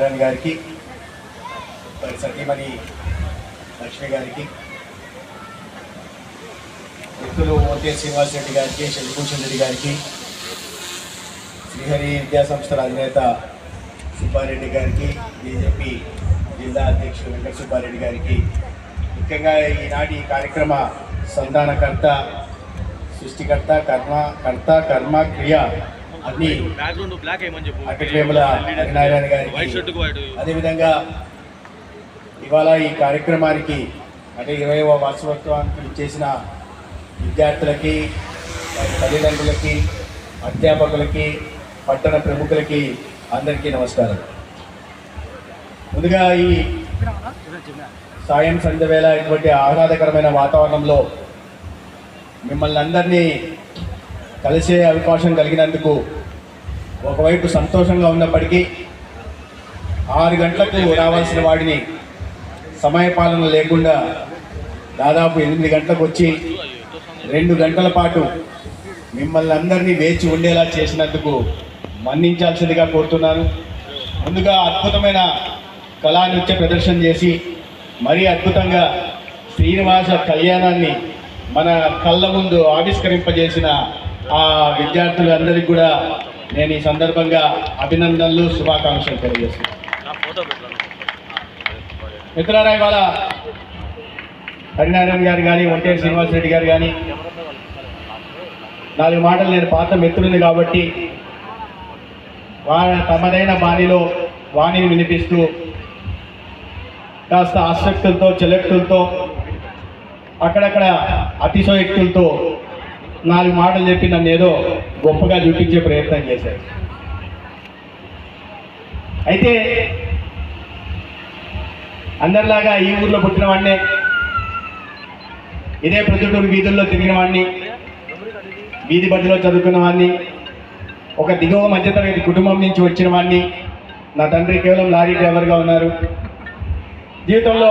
లక్ష్మీనారాయణ గారికి వారి సతీమణి లక్ష్మి గారికి వ్యక్తులు ఓటే శ్రీనివాస్ రెడ్డి గారికి శశిభూషణ్ రెడ్డి గారికి శ్రీహరి విద్యా సంస్థల అధినేత సుబ్బారెడ్డి గారికి బీజేపీ జిల్లా అధ్యక్షుడు వెంకట సుబ్బారెడ్డి గారికి ముఖ్యంగా ఈనాటి ఈ కార్యక్రమ సంధానకర్త సృష్టికర్త కర్మ కర్త కర్మ క్రియ అన్ని బ్యాక్గ్రౌండ్ బ్లాక్ ఏమని చెప్పు? షర్ట్ వైట్ అదేవిధంగా ఇవాళ ఈ కార్యక్రమానికి అంటే ఇరవైవ వార్షికోత్సవానికి చేసిన విద్యార్థులకి తల్లిదండ్రులకి అధ్యాపకులకి పట్టణ ప్రముఖులకి అందరికీ నమస్కారం. ముందుగా ఈ సాయం సంధ్య వేళ ఇటువంటి ఆహ్లాదకరమైన వాతావరణంలో మిమ్మల్ని అందరినీ కలిసే అవకాశం కలిగినందుకు ఒకవైపు సంతోషంగా ఉన్నప్పటికీ ఆరు గంటలకు రావాల్సిన వాడిని సమయపాలన లేకుండా దాదాపు ఎనిమిది గంటలకు వచ్చి రెండు గంటల పాటు మిమ్మల్ని అందరినీ వేచి ఉండేలా చేసినందుకు మన్నించాల్సిందిగా కోరుతున్నాను. ముందుగా అద్భుతమైన కళా నృత్య ప్రదర్శన చేసి మరీ అద్భుతంగా శ్రీనివాస కళ్యాణాన్ని మన కళ్ళ ముందు ఆవిష్కరింపజేసిన ఆ విద్యార్థులందరికీ కూడా నేను ఈ సందర్భంగా అభినందనలు శుభాకాంక్షలు తెలియజేస్తున్నాను. మిత్రులారా ఇవాళ హరినారాయణ గారు కానీ ఒంటేరు శ్రీనివాస్ రెడ్డి గారు కానీ నాలుగు మాటలు నేను పాత మిత్రుని కాబట్టి వా తమదైన బాణిలో వాణిని వినిపిస్తూ కాస్త ఆసక్తులతో చెలెక్తులతో అక్కడక్కడ అతిశయోక్తులతో నాలుగు మాటలు చెప్పి నన్ను ఏదో గొప్పగా చూపించే ప్రయత్నం చేశారు. అయితే అందరిలాగా ఈ ఊర్లో పుట్టిన వాడినే ఇదే ప్రతిటూరు వీధుల్లో తిరిగిన వాడిని వీధి బడిలో చదువుకున్న వాడిని ఒక దిగువ మధ్యతరగతి కుటుంబం నుంచి వచ్చిన వాడిని నా తండ్రి కేవలం లారీ డ్రైవర్గా ఉన్నారు. జీవితంలో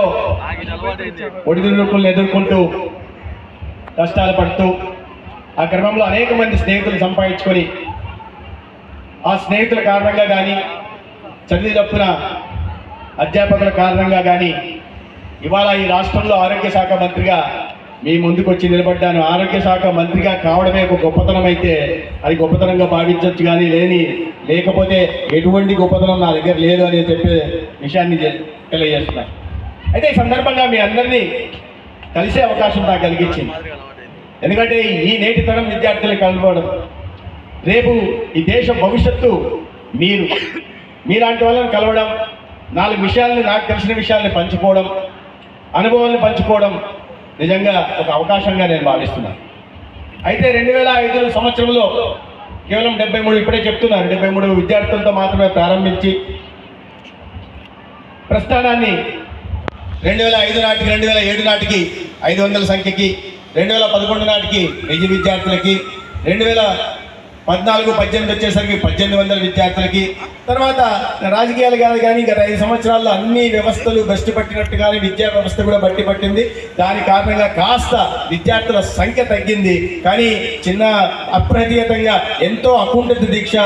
ఒడిదుడుకులను ఎదుర్కొంటూ కష్టాలు పడుతూ ఆ క్రమంలో అనేక మంది స్నేహితులు సంపాదించుకొని ఆ స్నేహితుల కారణంగా కానీ చదివి తప్పున అధ్యాపకుల కారణంగా కానీ ఇవాళ ఈ రాష్ట్రంలో ఆరోగ్య శాఖ మంత్రిగా మీ ముందుకు వచ్చి నిలబడ్డాను. ఆరోగ్య శాఖ మంత్రిగా కావడమే ఒక గొప్పతనం అయితే అది గొప్పతనంగా భావించవచ్చు కానీ లేని లేకపోతే ఎటువంటి గొప్పతనం నా దగ్గర లేదు అని చెప్పే విషయాన్ని తెలియజేస్తున్నా అయితే ఈ సందర్భంగా మీ అందరినీ కలిసే అవకాశం నాకు కలిగించింది. ఎందుకంటే ఈ నేటి తరం విద్యార్థులు కలవడం. రేపు ఈ దేశ భవిష్యత్తు మీరు మీలాంటి వాళ్ళని కలవడం నాలుగు విషయాల్ని నాకు తెలిసిన విషయాల్ని పంచుకోవడం అనుభవాల్ని పంచుకోవడం నిజంగా ఒక అవకాశంగా నేను భావిస్తున్నాను. అయితే రెండు వేల ఐదు సంవత్సరంలో కేవలం డెబ్బై మూడు ఇప్పుడే చెప్తున్నారు. డెబ్బై మూడు విద్యార్థులతో మాత్రమే ప్రారంభించి ప్రస్థానాన్ని రెండు వేల ఐదు నాటికి రెండు వేల ఏడు నాటికి ఐదు వందల సంఖ్యకి రెండు వేల పదకొండు నాటికి వెయ్యి విద్యార్థులకి రెండు వేల పద్నాలుగు పద్దెనిమిది వచ్చేసరికి పద్దెనిమిది వందల విద్యార్థులకి తర్వాత రాజకీయాలు కాదు కానీ గత ఐదు సంవత్సరాల్లో అన్ని వ్యవస్థలు బస్టు పట్టినట్టుగానే విద్యా వ్యవస్థ కూడా బట్టి పట్టింది. దాని కారణంగా కాస్త విద్యార్థుల సంఖ్య తగ్గింది. కానీ చిన్న అప్రహతీయతంగా ఎంతో అకుంఠిత దీక్ష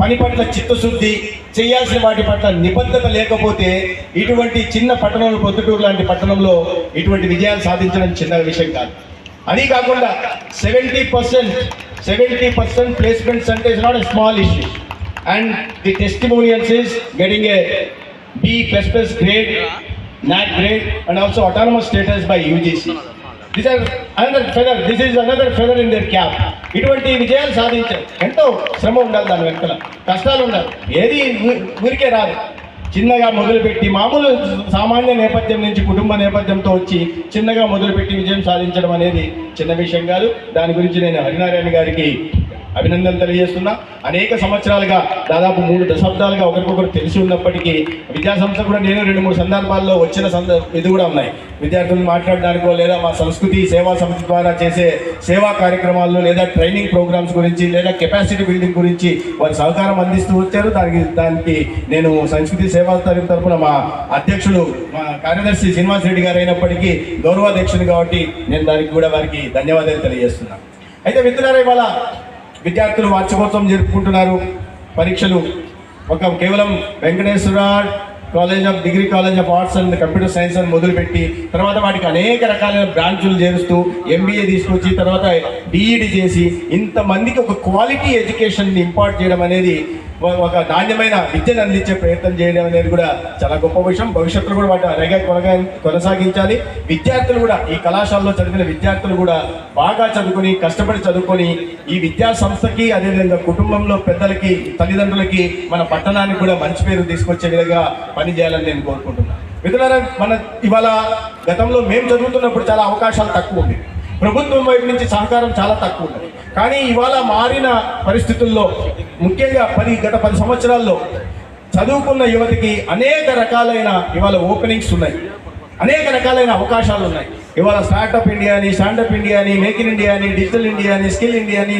పని పట్ల చిత్తశుద్ధి చేయాల్సిన వాటి పట్ల నిబద్ధత లేకపోతే ఇటువంటి చిన్న పట్టణంలో పొద్దుటూరు లాంటి పట్టణంలో ఇటువంటి విజయాలు సాధించడం చిన్న విషయం కాదు. అది కాకుండా seventy percent seventy percent placements అంటే is not a small issue and the testimonials is getting A B plus plus grade not grade and also autonomous status by UGC this are another feather this is another feather in the cap ఇటువంటి విజయాలు సాధించారు ఎంతో శ్రమ ఉండాలి దాని వెనకల. కష్టాలు ఉండాలి. ఏది ఊరికే రాదు. చిన్నగా మొదలుపెట్టి మామూలు సామాన్య నేపథ్యం నుంచి కుటుంబ నేపథ్యంతో వచ్చి చిన్నగా మొదలుపెట్టి విజయం సాధించడం అనేది చిన్న విషయం కాదు. దాని గురించి నేను హరినారాయణ గారికి అభినందనలు తెలియజేస్తున్నా. అనేక సంవత్సరాలుగా దాదాపు మూడు దశాబ్దాలుగా ఒకరికొకరు తెలిసి ఉన్నప్పటికీ విద్యాసంస్థ కూడా నేను రెండు మూడు సందర్భాల్లో వచ్చిన సంద ఇది కూడా ఉన్నాయి. విద్యార్థులను మాట్లాడడానికో లేదా మా సంస్కృతి సేవా సంస్థ ద్వారా చేసే సేవా కార్యక్రమాల్లో లేదా ట్రైనింగ్ ప్రోగ్రామ్స్ గురించి లేదా కెపాసిటీ బిల్డింగ్ గురించి వారు సహకారం అందిస్తూ వచ్చారు. దానికి దానికి నేను సంస్కృతి సేవా తరఫు తరఫున మా అధ్యక్షుడు మా కార్యదర్శి శ్రీనివాస్ రెడ్డి గారు అయినప్పటికీ గౌరవాధ్యక్షుడు కాబట్టి నేను దానికి కూడా వారికి ధన్యవాదాలు తెలియజేస్తున్నాను అయితే మిత్రులారా ఇవాళ విద్యార్థులు వార్షికోత్సవం జరుపుకుంటున్నారు. పరీక్షలు ఒక కేవలం Venkateswara college of degree college of arts and computer science అని మొదలుపెట్టి తర్వాత వాటికి అనేక రకాలైన బ్రాంచులు చేరుస్తూ ఎంబీఏ తీసుకొచ్చి తర్వాత డిఈడి చేసి ఇంతమందికి ఒక క్వాలిటీ ఎడ్యుకేషన్ని ఇంపార్ట్ చేయడం అనేది ఒక- ఒక నాణ్యమైన విద్యను అందించే ప్రయత్నం చేయడం అనేది కూడా చాలా గొప్ప విషయం. భవిష్యత్తులో కూడా వాటి అలాగే కొనగా కొనసాగించాలి. విద్యార్థులు కూడా ఈ కళాశాలలో చదివిన విద్యార్థులు కూడా బాగా చదువుకొని కష్టపడి చదువుకొని ఈ విద్యా సంస్థకి అదేవిధంగా కుటుంబంలో పెద్దలకి తల్లిదండ్రులకి మన పట్టణానికి కూడా మంచి పేరు తీసుకొచ్చే విధంగా పనిచేయాలని నేను కోరుకుంటున్నాను మిత్రులారా మన ఇవాళ గతంలో మేము చదువుతున్నప్పుడు చాలా అవకాశాలు తక్కువ ఉంది ప్రభుత్వం వైపు నుంచి సహకారం చాలా తక్కువ ఉంటుంది కానీ ఇవాళ మారిన పరిస్థితుల్లో ముఖ్యంగా పది గత పది సంవత్సరాల్లో చదువుకున్న యువతికి అనేక రకాలైన ఇవాళ ఓపెనింగ్స్ ఉన్నాయి. అనేక రకాలైన అవకాశాలు ఉన్నాయి. ఇవాళ స్టార్టప్ ఇండియా అని స్టాండప్ ఇండియా అని మేక్ ఇన్ ఇండియా అని డిజిటల్ ఇండియా అని స్కిల్ ఇండియా అని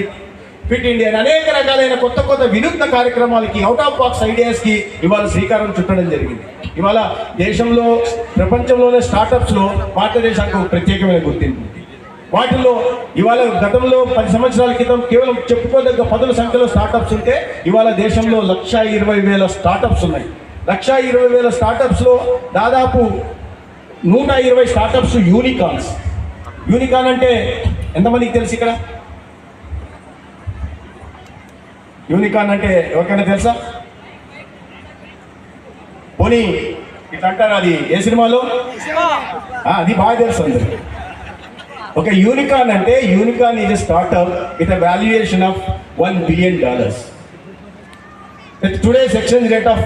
ఫిట్ ఇండియా అని అనేక రకాలైన కొత్త కొత్త వినూత్న కార్యక్రమాలకి అవుట్ ఆఫ్ బాక్స్ ఐడియాస్కి ఇవాళ శ్రీకారం చుట్టడం జరిగింది. ఇవాళ దేశంలో ప్రపంచంలోనే స్టార్టప్స్లో భారతదేశానికి ఒక ప్రత్యేకమైన గుర్తింపు. ఉంది వాటిల్లో ఇవాళ గతంలో పది సంవత్సరాల క్రితం కేవలం చెప్పుకోదగ్గ పదుల సంఖ్యలో స్టార్టప్స్ ఉంటే ఇవాళ దేశంలో లక్ష ఇరవై వేల స్టార్టప్స్ ఉన్నాయి. లక్ష ఇరవై వేల స్టార్టప్స్లో దాదాపు నూట ఇరవై స్టార్టప్స్ యూనికాన్స్ యూనికాన్ అంటే ఎంతమందికి తెలుసు ఇక్కడ? యూనికాన్ అంటే ఎవరికైనా తెలుసా? పోనీ ఇట్లా అంటారు అది ఏ సినిమాలో? అది బాగా తెలుసు అందరికి. ఒక యూనికాన్ అంటే unicorn is startup with valuation of one billion dollars with today's exchange rate of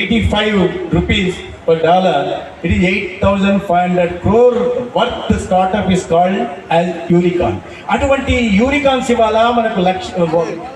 eighty five rupees per dollar it is eight thousand five hundred crore worth startup is called as unicorn అటువంటి unicorns ఇవాళ మనకు లక్ష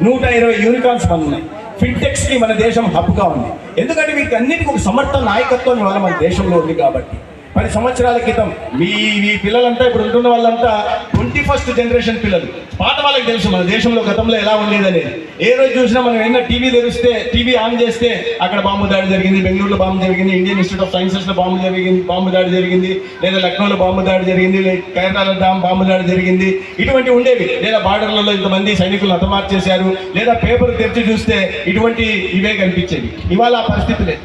నూట ఇరవై unicorns మన ఉన్నాయి ఫిన్టెక్స్కి మన దేశం హబ్గా ఉంది. ఎందుకంటే వీటి అన్నిటికీ ఒక సమర్థ నాయకత్వం ఇవాళ మన దేశంలో ఉంది కాబట్టి. పది సంవత్సరాల క్రితం మీ మీ పిల్లలంతా ఇప్పుడు ఉంటున్న వాళ్ళంతా ట్వంటీ ఫస్ట్ జనరేషన్ పిల్లలు. పాత వాళ్ళకి తెలుసు మన దేశంలో గతంలో ఎలా ఉండేదనేది. ఏ రోజు చూసినా మనం ఏమైనా టీవీ తెరిస్తే టీవీ ఆన్ చేస్తే అక్కడ బాంబు దాడి జరిగింది బెంగళూరులో బాంబు జరిగింది ఇండియన్ ఇన్స్టిట్యూట్ ఆఫ్ సైన్సెస్లో బాంబు జరిగింది బాంబు దాడి జరిగింది లేదా లక్నోలో బాంబు దాడి జరిగింది లేదా కేరళలో డామ్ బాంబు దాడి జరిగింది ఇటువంటి ఉండేవి. లేదా బార్డర్లలో ఇంతమంది సైనికులు హతమార్చేశారు లేదా పేపర్ తెరిచి చూస్తే ఇటువంటి ఇవే కనిపించేవి. ఇవాళ ఆ పరిస్థితి లేదు.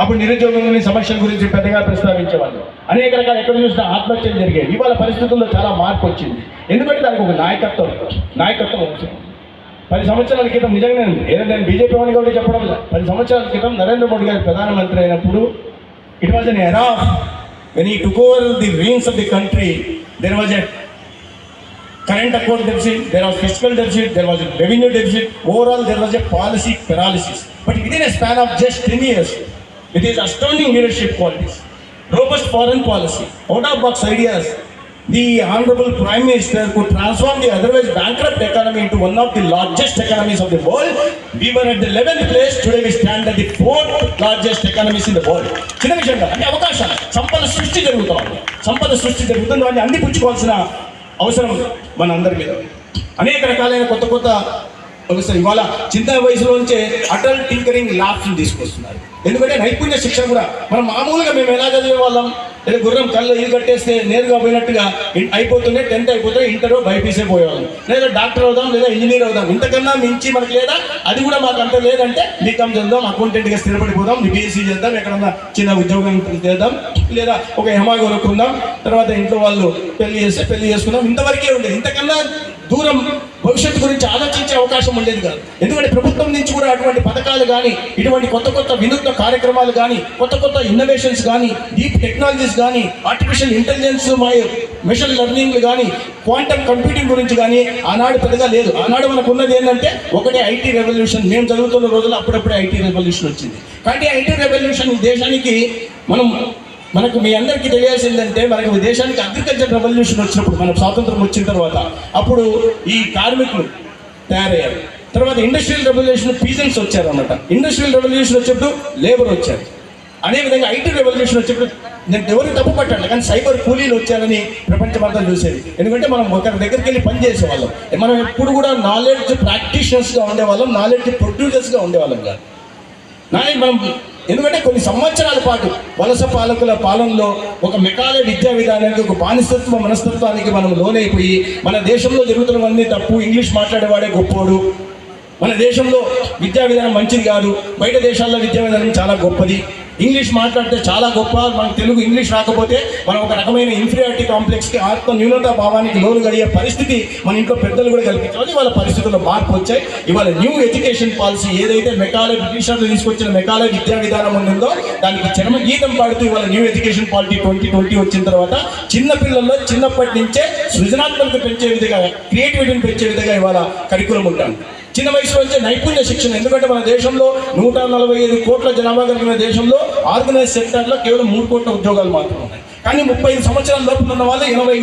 అప్పుడు నిరుద్యోగంలోని సమస్యల గురించి పెద్దగా ప్రస్తావించేవాళ్ళు. అనేక రకాల ఎక్కడ చూసినా ఆత్మహత్యలు జరిగాయి. ఇవాళ పరిస్థితుల్లో చాలా మార్పు వచ్చింది. ఎందుకంటే దానికి ఒక నాయకత్వం నాయకత్వం అవసరం. పది సంవత్సరాల క్రితం నిజంగా నేను ఏదో నేను బీజేపీ వాడిని కూడా చెప్పడం పది సంవత్సరాల క్రితం నరేంద్ర మోడీ గారు ప్రధానమంత్రి అయినప్పుడు it was an era when he took over the reins of the country there was a current account deficit there was physical deficit there was revenue deficit overall there was a policy paralysis but within a span of just ten years with his astounding leadership qualities, robust foreign policy, out-of-box ideas, the Honorable Prime Minister could transform the otherwise bankrupt economy into one of the largest economies of the world. We were at the 11th place, today we stand at the fourth largest economies in the world. చిన్న విషయం కాదు అంటే అవకాశాలు సంపద సృష్టి జరుగుతూ ఉంది సంపద సృష్టి జరుగుతుంది వాటిని అందిపుచ్చుకోవాల్సిన అవసరం మన అందరి మీద ఉంది. అనేక రకాలైన కొత్త కొత్త వస్తాయి ఇవాళ చిన్న వయసులోంచే అటల్ టింకరింగ్ ల్యాబ్స్ తీసుకొస్తున్నారు ఎందుకంటే నైపుణ్య శిక్షణ కూడా. మనం మామూలుగా మేము ఎలా చదివే వాళ్ళం? లేదా గుర్రం కళ్ళు ఇల్లు కట్టేస్తే నేరుగా పోయినట్టుగా అయిపోతుండే టెన్త్ అయిపోతే ఇంటర్ బైపీసే పోయేవాళ్ళం. లేదా డాక్టర్ అవుదాం లేదా ఇంజనీర్ అవుదాం. ఇంతకన్నా మించి మనకి లేదా? అది కూడా మాకు అంత లేదంటే బీకామ్ చదువుదాం అకౌంటెంట్గా స్థిరపడిపోదాం బీఎస్సీ చేద్దాం ఎక్కడన్నా చిన్న ఉద్యోగం చేద్దాం లేదా ఒక హెమా కొనుక్కుందాం తర్వాత ఇంట్లో వాళ్ళు పెళ్ళి చేస్తే పెళ్ళి చేసుకుందాం. ఇంతవరకే ఉండేది ఇంతకన్నా దూరం భవిష్యత్తు గురించి ఆలోచించే అవకాశం ఉండేది కాదు. ఎందుకంటే ప్రభుత్వం నుంచి కూడా అటువంటి పథకాలు కానీ ఇటువంటి కొత్త కొత్త వినూత్న కార్యక్రమాలు కానీ కొత్త కొత్త ఇన్నోవేషన్స్ కానీ డీప్ టెక్నాలజీస్ కానీ ఆర్టిఫిషియల్ ఇంటెలిజెన్స్ మెషిన్ లెర్నింగ్ కానీ క్వాంటమ్ కంప్యూటింగ్ గురించి కానీ ఆనాడు పెద్దగా లేదు. ఆనాడు మనకు ఉన్నది ఏంటంటే ఒకటే ఐటీ రెవల్యూషన్ మేము చదువుతున్న రోజుల్లో అప్పుడప్పుడే ఐటీ రెవల్యూషన్ వచ్చింది. కాబట్టి ఐటీ రెవల్యూషన్ దేశానికి మనం మనకు మీ అందరికీ తెలియాల్సిందంటే మనకు దేశానికి అగ్రికల్చర్ రెవల్యూషన్ వచ్చినప్పుడు మనకు స్వాతంత్రం వచ్చిన తర్వాత అప్పుడు ఈ కార్మికులు తయారయ్యారు. తర్వాత ఇండస్ట్రియల్ రెవల్యూషన్ పీజన్స్ వచ్చారు ఇండస్ట్రియల్ రెవల్యూషన్ వచ్చేప్పుడు లేబర్ వచ్చారు. అదేవిధంగా ఐటీ రెవల్యూషన్ వచ్చేప్పుడు నేను ఎవరు తప్పు పట్టాను కానీ సైబర్ కూలీలు వచ్చారని ప్రపంచమంతా చూసేది. ఎందుకంటే మనం ఒకరి దగ్గరికి వెళ్ళి పని చేసేవాళ్ళం. మనం ఎప్పుడు కూడా నాలెడ్జ్ ప్రాక్టీషనర్స్గా ఉండేవాళ్ళం నాలెడ్జ్ ప్రొడ్యూసర్స్గా ఉండేవాళ్ళం కాదు. నాయక్ మనం ఎందుకంటే కొన్ని సంవత్సరాల పాటు వలస పాలకుల పాలనలో ఒక మెకాలే విద్యా విధానానికి ఒక బానిసత్వ మనస్తత్వానికి మనం లోనైపోయి మన దేశంలో జరుగుతున్నవన్నీ తప్పు ఇంగ్లీష్ మాట్లాడేవాడే గొప్పోడు. మన దేశంలో విద్యా విధానం మంచిది కాదు. బయట దేశాల్లో విద్యా విధానం చాలా గొప్పది. ఇంగ్లీష్ మాట్లాడితే చాలా గొప్ప మనకు తెలుగు ఇంగ్లీష్ రాకపోతే మనం ఒక రకమైన ఇన్ఫీరియారిటీ కాంప్లెక్స్కి ఆత్మ న్యూనతా భావానికి లోను గడిగే పరిస్థితి మన ఇంట్లో పెద్దలు కూడా కల్పించాలి ఇవాళ పరిస్థితుల్లో మార్పు వచ్చాయి. ఇవాళ న్యూ ఎడ్యుకేషన్ పాలసీ ఏదైతే మెకాలే బ్రిటిషర్లు తీసుకొచ్చిన మెకాలే విద్యా విధానం ఉందో దానికి చరమ గీతం పాడుతూ ఇవాళ new education polity twenty twenty వచ్చిన తర్వాత చిన్న పిల్లల్లో చిన్నప్పటి నుంచే సృజనాత్మకత పెంచే విధంగా క్రియేటివిటీని పెంచే విధంగా ఇవాళ కరికులం ఉంటాను చిన్న వయసు నుంచే నైపుణ్య శిక్షణ. ఎందుకంటే మన దేశంలో నూట నలభై ఐదు కోట్ల జనాభా కలిగిన దేశంలో ఆర్గనైజ్ సెక్టర్లో కేవలం మూడు కోట్ల ఉద్యోగాలు మాత్రమే ఉన్నాయి. కానీ ముప్పై ఐదు సంవత్సరాల లోపల ఉన్న వాళ్ళు ఎనభై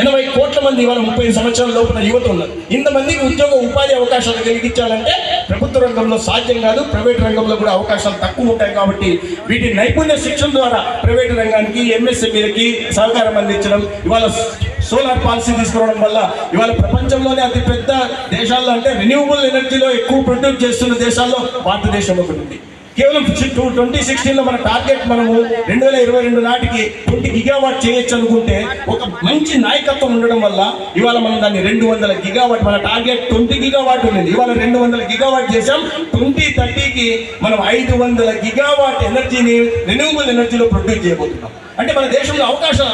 ఎనభై కోట్ల మంది ఇవాళ ముప్పై సంవత్సరాల లోపల యువత ఉన్నారు. ఇంతమందికి ఉద్యోగ ఉపాధి అవకాశాలు కలిగించాలంటే ప్రభుత్వ రంగంలో సాధ్యం కాదు ప్రైవేట్ రంగంలో కూడా అవకాశాలు తక్కువ ఉంటాయి కాబట్టి వీటి నైపుణ్య శిక్షణ ద్వారా ప్రైవేట్ రంగానికి ఎంఎస్ఎంఈలకి సహకారం అందించడం ఇవాళ సోలార్ పాలసీ తీసుకురావడం వల్ల ఇవాళ ప్రపంచంలోనే అతిపెద్ద దేశాల్లో అంటే రిన్యూవబుల్ ఎనర్జీలో ఎక్కువ ప్రొడ్యూస్ చేస్తున్న దేశాల్లో భారతదేశం ఒకటి ఉంది. కేవలం టూ ట్వంటీ సిక్స్టీన్లో మన టార్గెట్ మనము రెండు వేల ఇరవై రెండు నాటికి ట్వంటీ గిగావాట్ చేయొచ్చు అనుకుంటే ఒక మంచి నాయకత్వం ఉండడం వల్ల ఇవాళ మనం దాన్ని రెండు వందల గిగావాట్ మన టార్గెట్ ట్వంటీ గిగావాట్ ఉంది ఇవాళ రెండు వందల గిగావాట్ చేసాం ట్వంటీ థర్టీకి మనం ఐదు వందల గిగావాట్ ఎనర్జీని రెన్యూవబుల్ ఎనర్జీలో ప్రొడ్యూస్ చేయబోతున్నాం. అంటే మన దేశంలో అవకాశం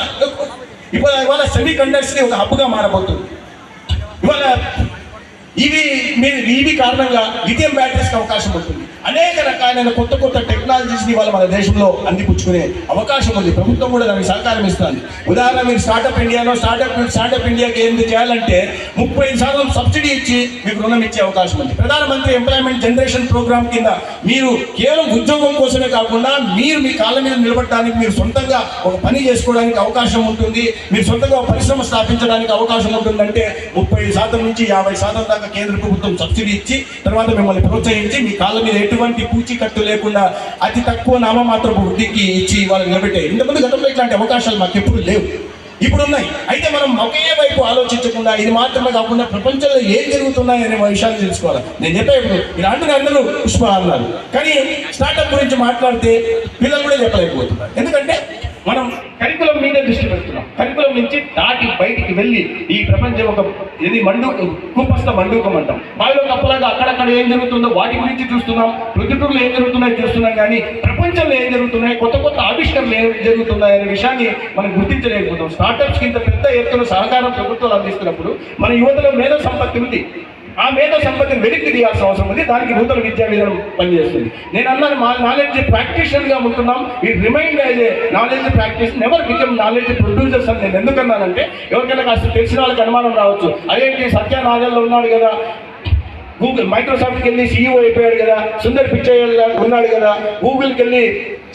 ఇవాళ ఇవాళ సెమీ కండక్టర్స్ని ఒక హబ్గా మారబోతుంది. ఇవాళ ఇవి మీరు ఇవి కారణంగా లిథియం బ్యాటరీస్కి అవకాశం ఉంటుంది. అనేక రకాలైన కొత్త కొత్త టెక్నాలజీస్ని వాళ్ళు మన దేశంలో అందిపుచ్చుకునే అవకాశం ఉంది. ప్రభుత్వం కూడా దానికి సహకారం ఇస్తుంది. ఉదాహరణ మీరు స్టార్టప్ ఇండియాలో స్టార్టప్ స్టార్టప్ ఇండియాకి ఏంటి చేయాలంటే ముప్పై శాతం సబ్సిడీ ఇచ్చి మీకు రుణం ఇచ్చే అవకాశం ఉంది. ప్రధానమంత్రి ఎంప్లాయ్మెంట్ జనరేషన్ ప్రోగ్రామ్ కింద మీరు కేవలం ఉద్యోగం కోసమే కాకుండా మీరు మీ కాళ్ళ మీద నిలబడటానికి మీరు సొంతంగా ఒక పని చేసుకోవడానికి అవకాశం ఉంటుంది. మీరు సొంతంగా ఒక పరిశ్రమ స్థాపించడానికి అవకాశం ఉంటుందంటే ముప్పై శాతం నుంచి యాభై శాతం దాకా కేంద్ర ప్రభుత్వం సబ్సిడీ ఇచ్చి తర్వాత మిమ్మల్ని ప్రోత్సహించి మీ కాళ్ళ మీద ఎటువంటి పూచీకట్టు లేకుండా అతి తక్కువ నామమాత్రపు వృద్ధికి ఇచ్చి వాళ్ళు నిలబెట్టాయి ఇంతకుముందు గతంలో ఇట్లాంటి అవకాశాలు మాకు ఎప్పుడు లేవు. ఇప్పుడు ఉన్నాయి అయితే మనం ఒకే వైపు ఆలోచించకుండా ఇది మాత్రమే కాకుండా ప్రపంచంలో ఏం జరుగుతున్నాయి అనే విషయాలు తెలుసుకోవాలి? నేను చెప్పే ఇప్పుడు మీరు అంటున్న అందరూ పుష్ప అన్నారు. కానీ స్టార్టప్ గురించి మాట్లాడితే పిల్లలు కూడా చెప్పలేకపోతున్నారు. ఎందుకంటే మనం కరికులం మీద దృష్టి పెడుతున్నాం. కరికులం నుంచి దాటి బయటికి వెళ్ళి ఈ ప్రపంచం ఒక ఇది మండు కూపస్థ మండూకం అంటాం. మాలో తప్పలాగా అక్కడక్కడ ఏం జరుగుతుందో వాటి గురించి చూస్తున్నాం. ప్రొద్దుటూరులో ఏం జరుగుతున్నాయో చూస్తున్నాం కానీ ప్రపంచంలో ఏం జరుగుతున్నాయి కొత్త కొత్త ఆవిష్కరణలు ఏం జరుగుతున్నాయి అనే విషయాన్ని మనం గుర్తించలేకపోతాం స్టార్టప్స్ కింద పెద్ద ఎత్తున సహకారం ప్రభుత్వాలు అందిస్తున్నప్పుడు మన యువతలో మేధో సంపత్తి ఉంది. ఆ మేధో సంపత్తిని వెనక్కి తీయాల్సిన అవసరం ఉంది. దానికి నూతన విద్యా విధానం పనిచేస్తుంది. నేను అన్నాను మా నాలెడ్జ్ ప్రాక్టీషియన్గా ఉంటున్నాం. ఈ remind as a knowledge practice never become knowledge producers అని నేను ఎందుకన్నానంటే ఎవరికైనా కాస్త తెలిసిన వాళ్ళకి అనుమానం రావచ్చు. అదేంటి సత్య ఉన్నాడు కదా గూగుల్ మైక్రోసాఫ్ట్కి వెళ్ళి సీఈఓ అయిపోయాడు కదా సుందర్ పిచ్చయ్య ఉన్నాడు కదా గూగుల్కి వెళ్ళి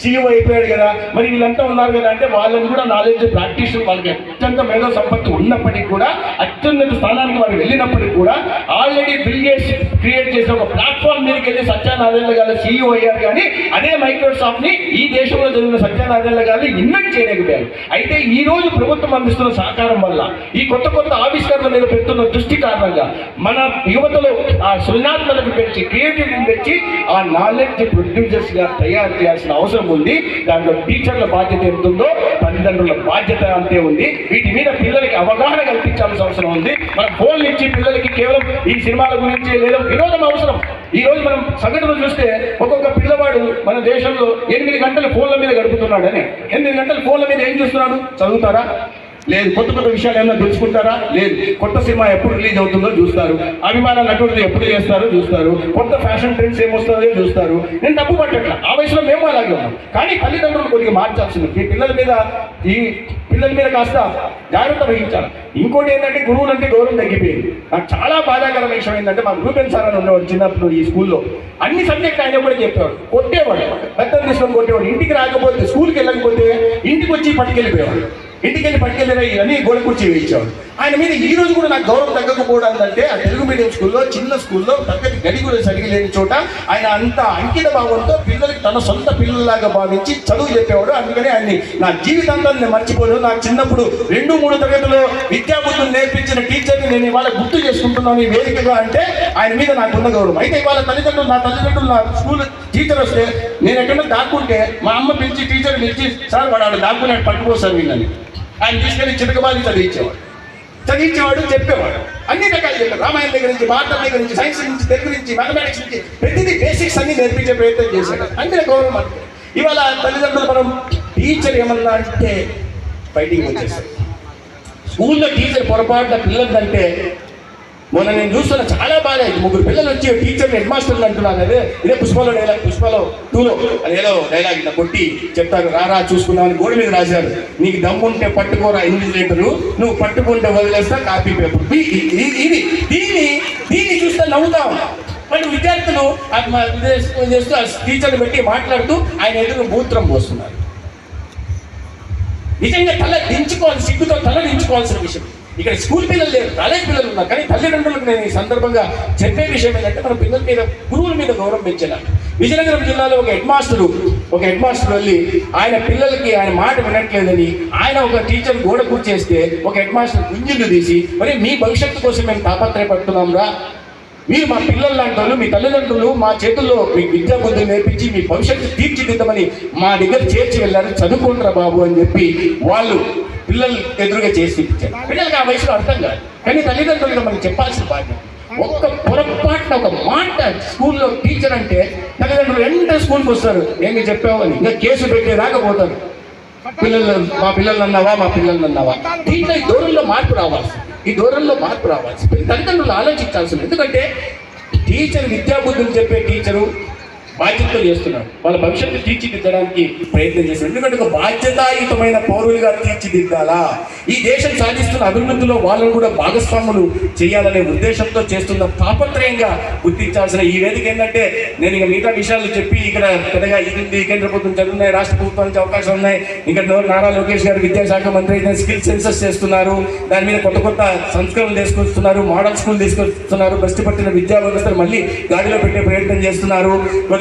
సీఈఓ అయిపోయాడు కదా మరి వీళ్ళంతా ఉన్నారు కదా అంటే వాళ్ళని కూడా నాలెడ్జ్ ప్రాక్టీస్ వాళ్ళకి అత్యంత మేధో సంపత్తి ఉన్నప్పటికీ కూడా అత్యున్నత స్థానానికి వారు వెళ్ళినప్పటికీ కూడా ఆల్రెడీ బిల్గేట్స్ క్రియేట్ చేసిన ఒక ప్లాట్ఫామ్ మీదకి వెళ్ళి సత్యనారాయణ గారు సీఈఓ అయ్యారు కానీ అదే మైక్రోసాఫ్ట్ని ఈ దేశంలో జరిగిన సత్యనారాయణ గారు ఇన్వెంట్ చేయలేకపోయారు అయితే ఈ రోజు ప్రభుత్వం అందిస్తున్న సహకారం వల్ల ఈ కొత్త కొత్త ఆవిష్కరణ మీద పెడుతున్న దృష్టి కారణంగా మన యువతలో ఆ సృజనాత్మకత పెంచి క్రియేటివిటీని పెంచి ఆ నాలెడ్జ్ ప్రొడ్యూసర్స్గా తయారు చేయాల్సిన అవసరం ఉంది. దాంట్లో టీచర్ల బాధ్యత ఎంత ఉందో తల్లిదండ్రుల బాధ్యత అంతే ఉంది. వీటి మీద పిల్లలకి అవగాహన కల్పించాల్సిన అవసరం ఉంది. మన ఫోన్లు ఇచ్చి పిల్లలకి కేవలం ఈ సినిమాల గురించి లేదా వినోదం అవసరం. ఈ రోజు మనం సగటును చూస్తే ఒక్కొక్క పిల్లవాడు మన దేశంలో ఎనిమిది గంటలు ఫోన్ల మీద గడుపుతున్నాడు. గడుపుతున్నాడని ఎనిమిది గంటలు ఫోన్ల మీద ఏం చూస్తున్నాడు? చదువుతారా లేదు కొత్త కొత్త విషయాలు ఏమైనా తెలుసుకుంటారా? లేదు. కొత్త సినిమా ఎప్పుడు రిలీజ్ అవుతుందో చూస్తారు. అభిమాన నటుడు ఎప్పుడు చేస్తారో చూస్తారు. కొత్త ఫ్యాషన్ ట్రెండ్స్ ఏమొస్తారో చూస్తారు. నేను తప్పు పట్టట్ల. ఆ వయసులో మేము అలాగే ఉన్నాం. కానీ తల్లిదండ్రులు కొద్దిగా మార్చాల్సింది. ఈ పిల్లల మీద ఈ పిల్లల మీద కాస్త జాగ్రత్త వహించాలి. ఇంకోటి ఏంటంటే గురువులు అంటే గౌరవం తగ్గిపోయింది. నాకు చాలా బాధాకరమైన విషయం ఏంటంటే మా రూపెన్ సార్ అని ఉండేవాడు చిన్నప్పుడు ఈ స్కూల్లో. అన్ని సబ్జెక్ట్ ఆయన కూడా చెప్పేవాడు. కొట్టేవాడు. పెద్ద తీసుకొని కొట్టేవాడు. ఇంటికి రాకపోతే స్కూల్కి వెళ్ళకపోతే ఇంటికి వచ్చి పట్టుకెళ్ళిపోయేవాడు. ఇంటికెళ్ళి పట్టుకెళ్ళిన అని గోడ కుర్చీ వేయించాడు ఆయన మీద ఈ రోజు కూడా నాకు గౌరవం తగ్గకపోవడం అంటే ఆ తెలుగు మీడియం స్కూల్లో చిన్న స్కూల్లో తగ్గటి గడి కూడా సరిగి లేని చోట ఆయన అంత అంకిత భావంతో పిల్లలకి తన సొంత పిల్లల్లాగా భావించి చదువు చెప్పేవాడు. అందుకని ఆయన్ని నా జీవితాంతాన్ని నేను మర్చిపోలేదు నాకు చిన్నప్పుడు రెండు మూడు తరగతిలో విద్యాబుద్ధులు నేర్పించిన టీచర్ని నేను ఇవాళ గుర్తు చేసుకుంటున్నాను ఈ వేదికగా అంటే ఆయన మీద నాకున్న గౌరవం. అయితే ఇవాళ తల్లిదండ్రులు నా తల్లిదండ్రులు నా స్కూల్ టీచర్ వస్తే నేను ఎక్కడైనా దాక్కుంటే మా అమ్మ పిలిచి టీచర్ పిలిచి సార్ వాడు ఆడ దాక్కుని పట్టుకోసారు వీళ్ళని. ఆయన తీసుకెళ్ళి చితకబాది చదివించేవాడు. చదివించేవాడు చెప్పేవాడు. అన్ని రకాలు చెప్పారు రామాయణ దగ్గర నుంచి భారతం దగ్గర నుంచి సైన్స్ నుంచి తెలుగు నుంచి మ్యాథమెటిక్స్ నుంచి ప్రతిదీ బేసిక్స్ అన్ని నేర్పించే ప్రయత్నం చేశాడు. అన్ని గౌరవం అంటే ఇవాళ తల్లిదండ్రులు మనం టీచర్ ఏమన్నా అంటే ఫైటింగ్ వచ్చేసారు స్కూల్లో టీచర్ పొరపాటున పిల్లలంటే మొన్న నేను చూస్తున్న చాలా బాగా ముగ్గురు పిల్లలు వచ్చి టీచర్ హెడ్ మాస్టర్లు అంటున్నాను అదే. ఇదే పుష్పలో డైలాగ్ పుష్పలో టూలో. అదేదో డైలాగ్ ఇట్లా కొట్టి చెప్తారు. రారా చూసుకున్నామని గోడ మీద రాశారు. నీకు దమ్ముంటే పట్టుకోరా ఇన్విజిలేటరు నువ్వు పట్టుకుంటే వదిలేస్తా కాపీ పేపర్. ఇది. దీన్ని దీన్ని చూస్తే నవ్వుతాం. వాళ్ళు విద్యార్థులు చేస్తూ టీచర్ని పెట్టి మాట్లాడుతూ ఆయన ఎదురు మూత్రం పోస్తున్నారు. నిజంగా తల దించుకోవాలి సిగ్గుతో తల దించుకోవాల్సిన విషయం. ఇక్కడ స్కూల్ పిల్లలు లేరు కాలేజ్ పిల్లలు ఉన్నారు. కానీ తల్లిదండ్రులకు నేను ఈ సందర్భంగా చెప్పే విషయం ఏంటంటే మన పిల్లల మీద గురువుల మీద గౌరవం పెంచాలి. విజయనగరం జిల్లాలో ఒక హెడ్ మాస్టరు ఒక హెడ్ మాస్టర్ వెళ్ళి ఆయన పిల్లలకి ఆయన మాట వినట్లేదని ఆయన ఒక టీచర్ గోడ కూర్చేస్తే ఒక హెడ్ మాస్టర్ గుంజిళ్ళు తీసి మరి మీ భవిష్యత్తు కోసం మేము తాపత్రయపడుతున్నాం రా. మీరు మా పిల్లలు లాంటి వాళ్ళు మీ తల్లిదండ్రులు మా చేతుల్లో మీకు విద్యా బుద్ధి నేర్పించి మీ భవిష్యత్తు తీర్చిదిద్దామని మా దగ్గర చేర్చి వెళ్ళారు. చదువుకుంటారా బాబు అని చెప్పి వాళ్ళు పిల్లలు ఎదురుగా చేసి చూపించారు పిల్లలకి ఆ వయసులో అర్థం కాదు. కానీ తల్లిదండ్రులుగా మనకి చెప్పాల్సిన బాధ్యత. ఒక్క పొరపాటున ఒక మాట స్కూల్లో టీచర్ అంటే తల్లిదండ్రులు వెంటనే స్కూల్కి వస్తారు. ఏమి చెప్పావు? అని. ఇంకా కేసు పెట్టేదాకా రాకపోతారు పిల్లలు మా పిల్లలు అన్నావా మా పిల్లలు అన్నావా దీంట్లో ఈ దూరంలో మార్పు రావాలి ఈ దూరంలో మార్పు రావాల్సి. తల్లిదండ్రులు ఆలోచించాల్సింది ఎందుకంటే టీచర్ విద్యాబుద్ధులు చెప్పే టీచరు బాధ్యతలు చేస్తున్నాడు వాళ్ళ భవిష్యత్తు తీర్చిదిద్దడానికి ప్రయత్నం చేస్తున్నాడు ఎందుకంటే ఒక బాధ్యతాయుతమైన పౌరులుగా తీర్చిదిద్దాలా? ఈ దేశం సాధిస్తున్న అభివృద్ధిలో వాళ్ళను కూడా భాగస్వాములు చేయాలనే ఉద్దేశంతో చేస్తున్న తాపత్రయంగా గుర్తించాల్సిన ఈ వేదిక ఏంటంటే నేను ఇక మిగతా విషయాలు చెప్పి ఇక్కడ పెద్దగా ఇది ఉంది కేంద్ర ప్రభుత్వం జరుగుతున్నాయి రాష్ట్ర ప్రభుత్వం అవకాశం ఉన్నాయి. ఇంకా నారా లోకేష్ గారు విద్యాశాఖ మంత్రి అయితే స్కిల్ సెన్సస్ చేస్తున్నారు. దాని మీద కొత్త కొత్త సంస్కరణలు తీసుకొస్తున్నారు మోడల్ స్కూల్ తీసుకొస్తున్నారు బస్టు పట్టిన విద్యా వ్యవస్థను మళ్ళీ గాడిలో పెట్టే ప్రయత్నం చేస్తున్నారు.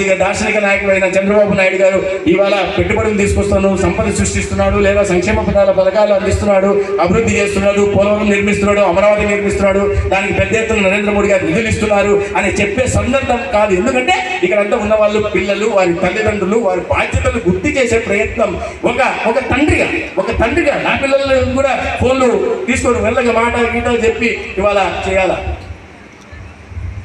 కొద్దిగా దార్శనిక నాయకుడైన చంద్రబాబు నాయుడు గారు ఇవాళ పెట్టుబడులు తీసుకొస్తాను సంపద సృష్టిస్తున్నాడు లేదా సంక్షేమ పదాల పథకాలు అందిస్తున్నాడు అభివృద్ధి చేస్తున్నాడు పోలవరం నిర్మిస్తున్నాడు అమరావతి నిర్మిస్తున్నాడు దానికి పెద్ద ఎత్తున నరేంద్ర మోడీ గారు నిధులు ఇస్తున్నారు అని చెప్పే సందర్భం కాదు. ఎందుకంటే ఇక్కడంతా ఉన్న వాళ్ళు పిల్లలు వారి తల్లిదండ్రులు వారి బాధ్యతలు గుర్తు చేసే ప్రయత్నం ఒక ఒక తండ్రిగా ఒక తండ్రిగా. నా పిల్లలు కూడా ఫోన్లు తీసుకొని వెళ్ళగా మాట గీట చెప్పి ఇవాళ చేయాలా?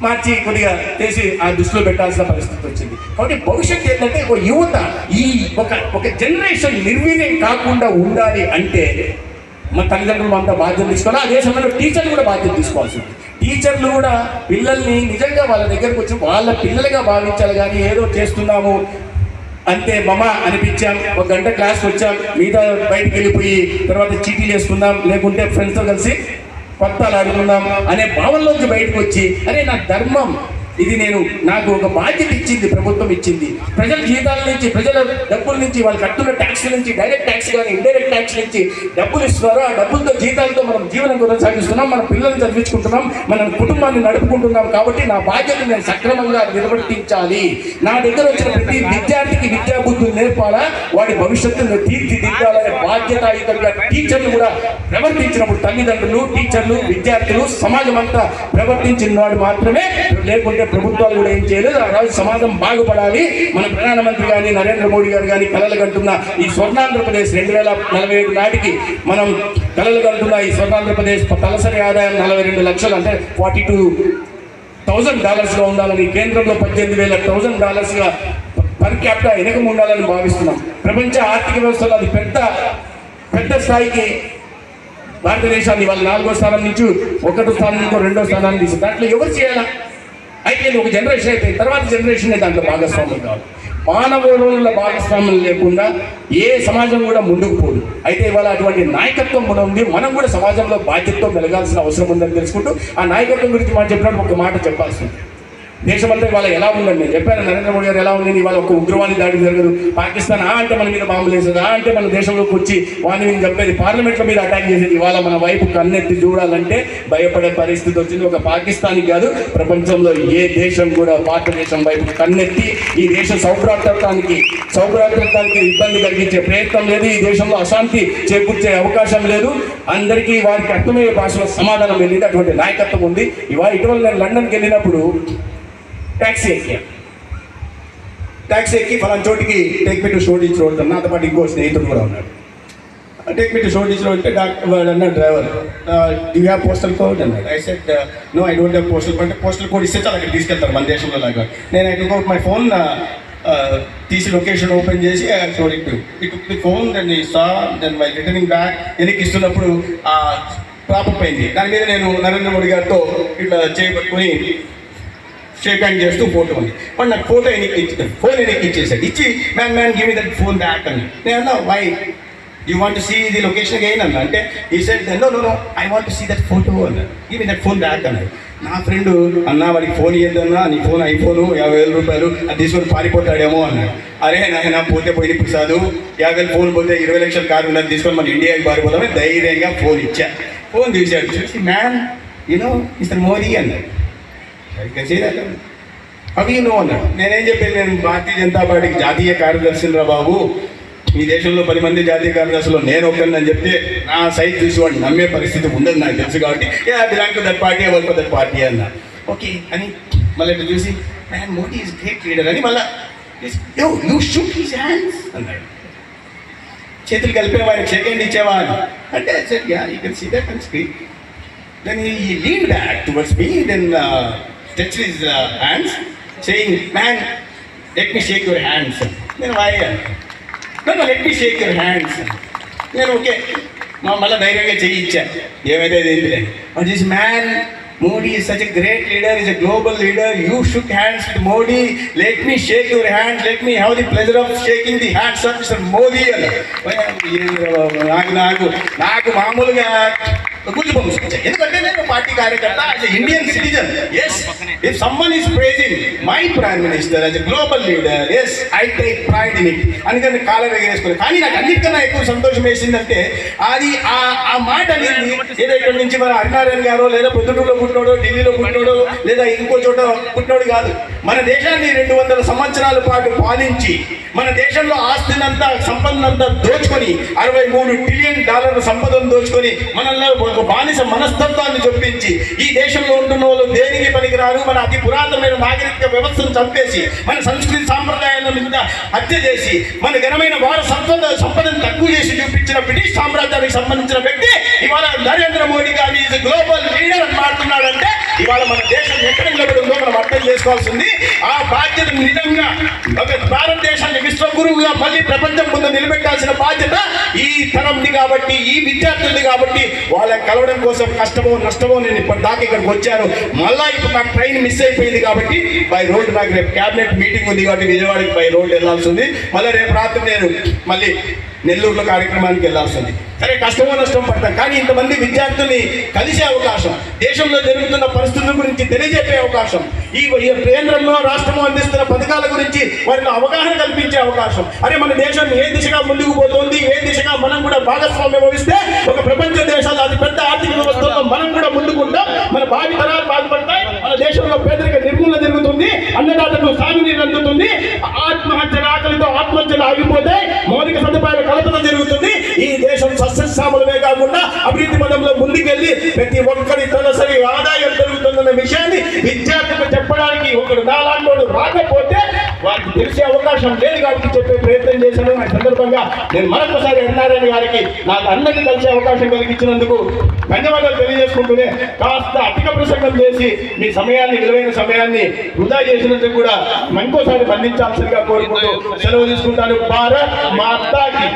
మార్చి కొద్దిగా చేసి ఆ దృష్టిలో పెట్టాల్సిన పరిస్థితి వచ్చింది. కాబట్టి భవిష్యత్తు ఏంటంటే ఒక యువత ఈ ఒక ఒక జనరేషన్ నిర్వీర్యం కాకుండా ఉండాలి అంటే మన తల్లిదండ్రులు అంతా బాధ్యత తీసుకోవాలి. అదే సమయంలో టీచర్లు కూడా బాధ్యత తీసుకోవాల్సి ఉంది టీచర్లు కూడా పిల్లల్ని నిజంగా వాళ్ళ దగ్గరకు వచ్చి వాళ్ళ పిల్లలుగా భావించాలి కానీ ఏదో చేస్తున్నాము అంతే మమ అనిపించాం ఒక గంట క్లాస్కి వచ్చాం మిగతా బయటకు వెళ్ళిపోయి తర్వాత చీటీలు వేసుకుందాం లేకుంటే ఫ్రెండ్స్తో కలిసి కొత్త ఆడుకుందాం అనే భావనలోంచి బయటకు వచ్చి అరే నా ధర్మం ఇది నేను నాకు ఒక బాధ్యత ఇచ్చింది ప్రభుత్వం ఇచ్చింది. ప్రజల జీతాల నుంచి ప్రజల డబ్బుల నుంచి వాళ్ళు కట్టున్న ట్యాక్స్ నుంచి డైరెక్ట్ ట్యాక్స్ కానీ ఇండైరెక్ట్ ట్యాక్స్ నుంచి డబ్బులు ఇస్తున్నారు ఆ డబ్బులతో జీతాలతో మనం జీవనం కొనసాగిస్తున్నాం మన పిల్లల్ని చదివించుకుంటున్నాం మన కుటుంబాన్ని నడుపుకుంటున్నాం కాబట్టి నా బాధ్యత నేను సక్రమంగా నిర్వర్తించాలి. నా దగ్గర వచ్చిన ప్రతి విద్యార్థికి విద్యా బుద్ధులు నేర్పాలా? వాడి భవిష్యత్తును తీర్చిదిద్దాలనే బాధ్యతాయుతంగా టీచర్లు కూడా ప్రవర్తించినప్పుడు తల్లిదండ్రులు టీచర్లు విద్యార్థులు సమాజం అంతా ప్రవర్తించిన వాడు మాత్రమే లేకుంటే ప్రభుత్వాలు కూడా ఏం చేయలేదు ఆ రోజు సమాజం బాగుపడాలి. మన ప్రధానమంత్రి కానీ నరేంద్ర మోడీ గారు కానీ కలలు కంటున్న ఈ స్వర్ణాంధ్రప్రదేశ్ రెండు వేల నలభై ఏడు నాటికి మనం కలలు కంటున్న ఈ స్వర్ణాంధ్రప్రదేశ్ తలసరి ఆదాయం నలభై రెండు లక్షలు అంటే ఫార్టీ టూ థౌజండ్ డాలర్స్గా ఉండాలని కేంద్రంలో పద్దెనిమిది వేల థౌజండ్ డాలర్స్గా పర్ క్యాపిటల్ వెనకం ఉండాలని భావిస్తున్నాం. ప్రపంచ ఆర్థిక వ్యవస్థలో అది పెద్ద పెద్ద స్థాయికి భారతదేశాన్ని వాళ్ళ నాలుగో స్థానం నుంచి ఒకటో స్థానం నుంచి రెండో స్థానాన్ని తీసి దాంట్లో ఎవరు చేయాలా? అయితే ఒక జనరేషన్ అయితే తర్వాత జనరేషన్ దాంట్లో భాగస్వాములు కావాలి మానవ వనరుల భాగస్వామ్యం లేకుండా ఏ సమాజం కూడా ముందుకు పోదు. అయితే ఇవాళ అటువంటి నాయకత్వం కూడా ఉంది. మనం కూడా సమాజంలో బాధ్యతతో మెలగాల్సిన అవసరం ఉందని తెలుసుకుంటూ ఆ నాయకత్వం గురించి మనం చెప్పినప్పుడు ఒక మాట చెప్పాల్సి ఉంది. దేశమంతా ఇవాళ ఎలా ఉందండి? నేను చెప్పాను నరేంద్ర మోడీ గారు ఎలా ఉంది ఇవాళ ఒక ఉగ్రవాది దాడి జరగదు. పాకిస్తాన్ ఆ అంటే మన మీద బాంబులు వేసేది ఆ అంటే మన దేశంలోకి వచ్చి వాడిని నేను చెప్పేది పార్లమెంట్ల మీద అటాక్ చేసేది. ఇవాళ మన వైపు కన్నెత్తి చూడాలంటే భయపడే పరిస్థితి వచ్చింది. ఒక పాకిస్తాన్కి కాదు ప్రపంచంలో ఏ దేశం కూడా భారతదేశం వైపు కన్నెత్తి ఈ దేశ సౌభ్రాతత్వానికి సౌభ్రాతత్వానికి ఇబ్బంది కలిగించే ప్రయత్నం లేదు. ఈ దేశంలో అశాంతి చేకూర్చే అవకాశం లేదు. అందరికీ వారికి అర్థమయ్యే భాషలో సమాధానం వెళ్ళింది అటువంటి నాయకత్వం ఉంది. ఇవాళ ఇటీవల నేను లండన్కి వెళ్ళినప్పుడు ట్యాక్సీ ఎక్కాం. ట్యాక్సీ ఎక్కి ఫలానా చోటికి take me to story road నాతో పాటు ఇంకో స్నేహితుడు కూడా ఉన్నాడు. Take me to show teacher doctor వాడు అన్నాడు driver you have postal code అన్నాడు. I said no I don't have postal code అంటే పోస్టల్ కోడ్ ఇస్తే చాలా అక్కడ తీసుకెళ్తారు మన దేశంలో లాగా. నేను ఐ టుక్ మై ఫోన్ తీసి లొకేషన్ ఓపెన్ చేసి showed it it the phone దాన్ని saw then my returning back వెనక్కి ఇస్తున్నప్పుడు ప్రాపప్ అయింది. దాని మీద నేను నరేంద్ర మోడీ గారితో ఇట్లా చేయబట్టుకుని షేక్ హ్యాండ్ చేస్తూ ఫోటో ఉంది. వాడు నాకు ఫోటో ఎనికి ఇచ్చి ఫోన్ ఎనికి ఇచ్చేసాడు ఇచ్చి man man give me that phone back అని. నేను అన్నా why you want see the location again అన్న. అంటే ఈ side no no no I want see that photo అన్నాడు give me that phone back అన్నాడు. నా ఫ్రెండ్ అన్న వాడికి ఫోన్ ఇవ్వద్దన్నా నీ ఫోన్ ఐఫోన్ యాభై వేల రూపాయలు అది తీసుకొని పారిపోతాడేమో అన్నాడు అరే నాయన పోతే పోయిన ప్రసాదు యాభై వేలు ఫోన్ పోతే ఇరవై లక్షల కారు ఉన్నది తీసుకొని మన ఇండియాకి పారిపోతామని ధైర్యంగా ఫోన్ ఇచ్చా. ఫోన్ తీసాడు చూసి మ్యాన్ యూనో మిస్టర్ మోదీ అన్నాడు అవి నువ్వు అన్నాడు నేనేం చెప్పాను నేను భారతీయ జనతా పార్టీకి జాతీయ కార్యదర్శిని రా బాబు. ఈ దేశంలో పది మంది జాతీయ కార్యదర్శులు నేను ఒక్కరిని అని చెప్తే నా సైజ్ చూసి వాడు నమ్మే పరిస్థితి ఉండదు నాకు తెలుసు కాబట్టి. I belong to that party work that party అన్న. ఓకే అని మళ్ళీ ఇట్లా చూసి man Modi is great leader అని మళ్ళీ యో యూ హిస్ హ్యాండ్స్ అన్నాడు. చేతులు కలిపే వారికి సెకండ్ ఇచ్చేవా అని. అంటే sir ya you can see that and speak Then he, he leaned back me then stretched his uh, hands, saying, Man, let me shake your hands. Then why? No, no, let me shake your hands. నేను okay మా మళ్ళీ ధైర్యంగా చెయ్యి ఇచ్చా ఏమైతే ఏంటిలే but this man Modi such a great leader is a global leader you shook hands with Modi let me shake your hand let me have the pleasure of shaking the hands of mister Modi నాకు నాకు నాకు మామూలుగా గుర్తు పంపించాయి ఎందుకంటే నేను party కార్యకర్త as Indian citizen yes if someone is praising my prime minister as global leader yes I take pride in it అందుకని collar ఎగరేసుకుని కానీ నాకు అన్నిటికన్నా ఎక్కువ సంతోషం వేసిందంటే అది ఆ ఆ మాట అనేది ఏదో ఇక్కడ నుంచి మన హరినారాయణ గారో లేదా పొద్దుటూరులో పుట్టినోడో ఢిల్లీలో పుట్టినోడో లేదా ఇంకో చోట పుట్టినోడు కాదు. మన దేశాన్ని రెండు వందల సంవత్సరాల పాటు పాలించి మన దేశంలో ఆస్తినంతా సంపదనంతా దోచుకొని అరవై మూడు ట్రిలియన్ డాలర్ల సంపదను దోచుకొని మనల్ని ఒక బానిస మనస్తత్వాన్ని చొప్పించి ఈ దేశంలో ఉంటున్న వాళ్ళు దేనికి పనికిరారు? మన అతి పురాతనమైన నాగరిక వ్యవస్థను చంపేసి మన సంస్కృతి సాంప్రదాయాల మీద హత్య చేసి మన ఘనమైన వారసత్వ సంపదను తక్కువ చేసి చూపించిన బ్రిటిష్ సామ్రాజ్యానికి సంబంధించిన వ్యక్తి ఇవాళ నరేంద్ర మోడీ గారి గ్లోబల్ ఇవాళ మన దేశం ఎక్కడ నిలబడిందో మనం అర్థం చేసుకోవాల్సింది ఆ బాధ్యత నిజంగా ఒక భారతదేశాన్ని విశ్వగురువుగా మళ్ళీ ప్రపంచం ముందు నిలబెట్టాల్సిన బాధ్యత ఈ తరంది కాబట్టి ఈ విద్యార్థులది కాబట్టి వాళ్ళని కలవడం కోసం కష్టమో నష్టమో నేను ఇప్పటిదాకా ఇక్కడికి వచ్చాను. మళ్ళా ఇప్పుడు నాకు ట్రైన్ మిస్ అయిపోయింది కాబట్టి బై రోడ్ నాకు రేపు క్యాబినెట్ మీటింగ్ ఉంది కాబట్టి విజయవాడకి బై రోడ్ వెళ్ళాల్సి ఉంది. మళ్ళీ రేపు రాత్రి నేను మళ్ళీ నెల్లూరులో కార్యక్రమానికి వెళ్ళాల్సి ఉంది. సరే కష్టమో నష్టం పడతాం. కానీ ఇంతమంది విద్యార్థుల్ని కలిసే అవకాశం. దేశంలో జరుగుతున్న వస్తున్న గురించి తెలియజెప్పే అవకాశం. ఈ కేంద్రంలో రాష్ట్రంలో అందిస్తున్న పథకాల గురించి వారిలో అవగాహన కల్పించే అవకాశం. అరే మన దేశం ఏ దిశగా ముందుకు పోతుంది ఏ దిశగా మనం కూడా భాగస్వామ్యం వహిస్తే ఒక ప్రపంచ దేశాలు అది పెద్ద ఆర్థిక వ్యవస్థలో మనం కూడా ముందుకుంటాం మన భావి తరాలు బాధపడతాయి మన దేశంలో పేదరిక నిర్మూలన జరుగుతుంది అన్నదాతకు సాగునీరు అందుతుంది ఆత్మహత్యల ఆకలితో ఆత్మహత్యలు ఆగిపోతాయి మౌలిక సదుపాయాల కల్పన జరుగుతుంది. ఈ దేశం సస్యశ్యామలమే కాకుండా అభివృద్ధి పదంలో ముందుకెళ్ళి ప్రతి ఒక్కరి తలసరి అవకాశం లేదు కాబట్టి చెప్పే ప్రయత్నం చేశాను. ఆ సందర్భంగా నేను మరొకసారి ఎన్ఆర్ఎన్ గారికి నాకు అన్నకి కలిసే అవకాశం కలిగించినందుకు ధన్యవాదాలు తెలియజేసుకుంటూనే కాస్త అధిక ప్రసంగం చేసి మీ సమయాన్ని విలువైన సమయాన్ని వృధా చేసినందుకు కూడా ఇంకోసారి బంధించాల్సిందిగా కోరుకుంటూ సెలవు తీసుకుంటాను. భారత్ మాతాకి.